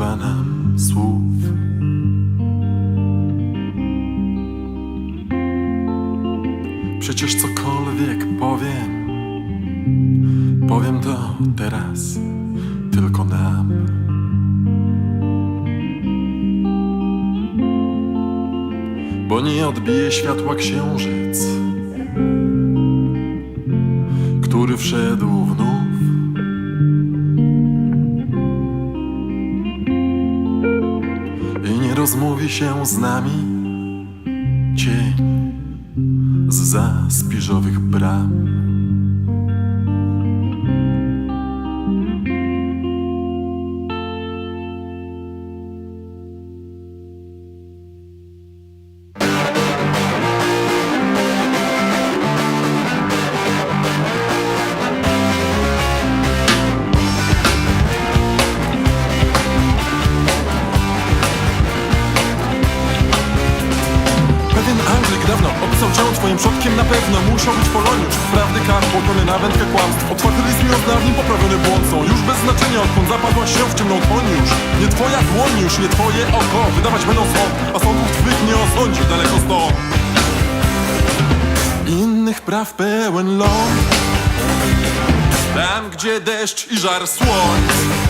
ma nam słów. Przecież cokolwiek powiem, powiem to teraz tylko nam. Bo nie odbije światła księżyc, który wszedł wnów. I rozmówi się z nami cień z za spiżowych bram. Przodkiem na pewno Musiał być Poloniusz, wprawdy kar, płomiony na wędkę kłamstw Otwarty list nim poprawiony błąd są Już bez znaczenia odkąd zapadłaś się w ciemną tłoń już. Nie twoja dłoń już, nie twoje oko. Wydawać będą sąd, a sądów twych nie osądzi daleko stąd Innych praw pełen ląd. Tam gdzie deszcz i żar słońc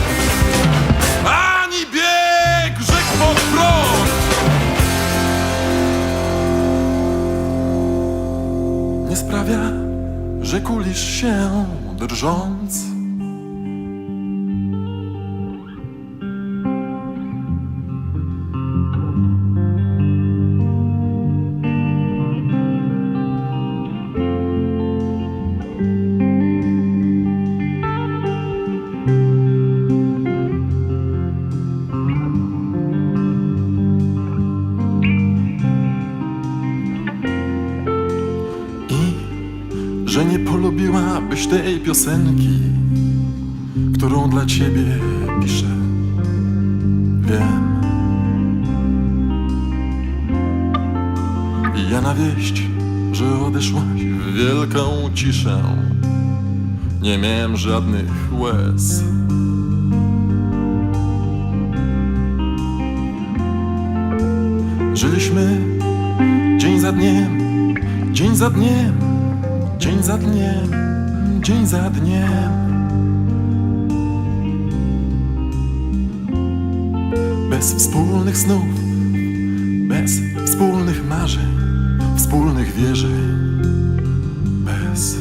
że kulisz się drżąc. Polubiłabyś tej piosenki, którą dla ciebie piszę. Wiem. Ja na wieść, że odeszłaś w wielką ciszę. Nie miałem żadnych łez. Żyliśmy dzień za dniem, dzień za dniem, dzień za dniem, dzień za dniem. Bez wspólnych snów, bez wspólnych marzeń, wspólnych wierzeń, bez.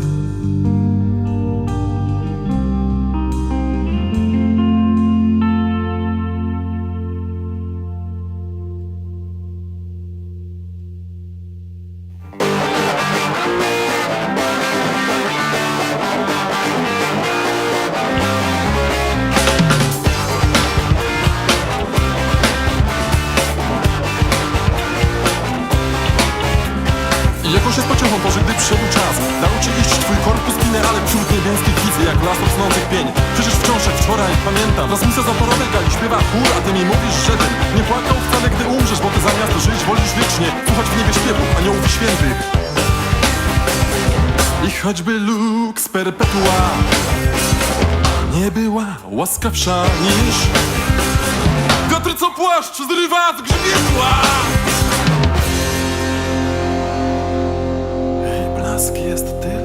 Przyszedł czas. Ci iść twój korpus ginę, ale wśród niebieskich widzę Jak las rosnących pień. Przecież wciąż jak wczoraj pamiętam Transmisja zaporowej gali śpiewa chór A ty mi mówisz, że ten nie płakał wcale gdy umrzesz Bo ty zamiast żyć wolisz wiecznie Słuchać w niebie śpiewów aniołów świętych. I choćby lux perpetua Nie była łaskawsza niż Wiatr co płaszcz zrywa z grzbietła blask jest tylko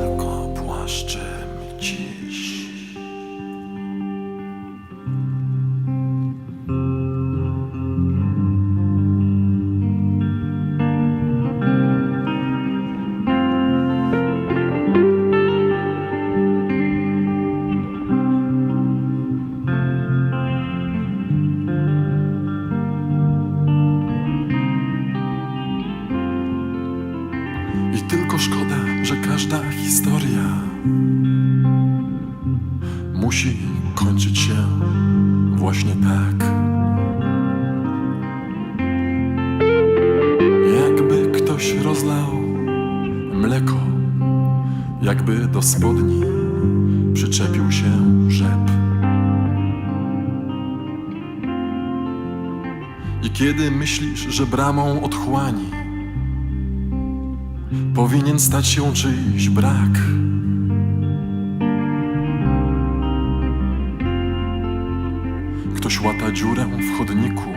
musi kończyć się właśnie tak. Jakby ktoś rozlał mleko, jakby do spodni przyczepił się rzep. I kiedy myślisz, że bramą otchłani powinien stać się czyjś brak. Ktoś łata dziurę w chodniku,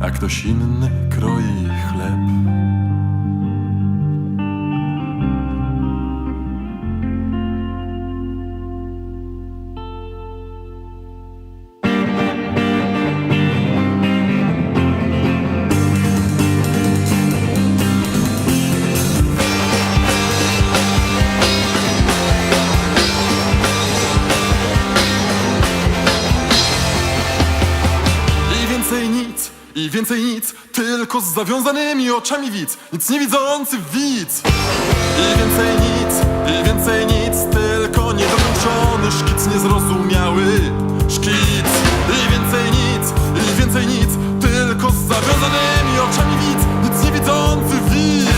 a ktoś inny kroi chleb. Więcej nic Tylko z zawiązanymi oczami widz. Nic nie widzący widz. I więcej nic, i więcej nic Tylko niedokończony szkic niezrozumiały Szkic. I więcej nic, i więcej nic Tylko z zawiązanymi oczami widz. Nic nie widzący widz.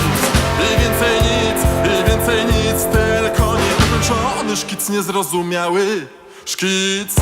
I więcej nic, i więcej nic Tylko niedokończony szkic niezrozumiały Szkic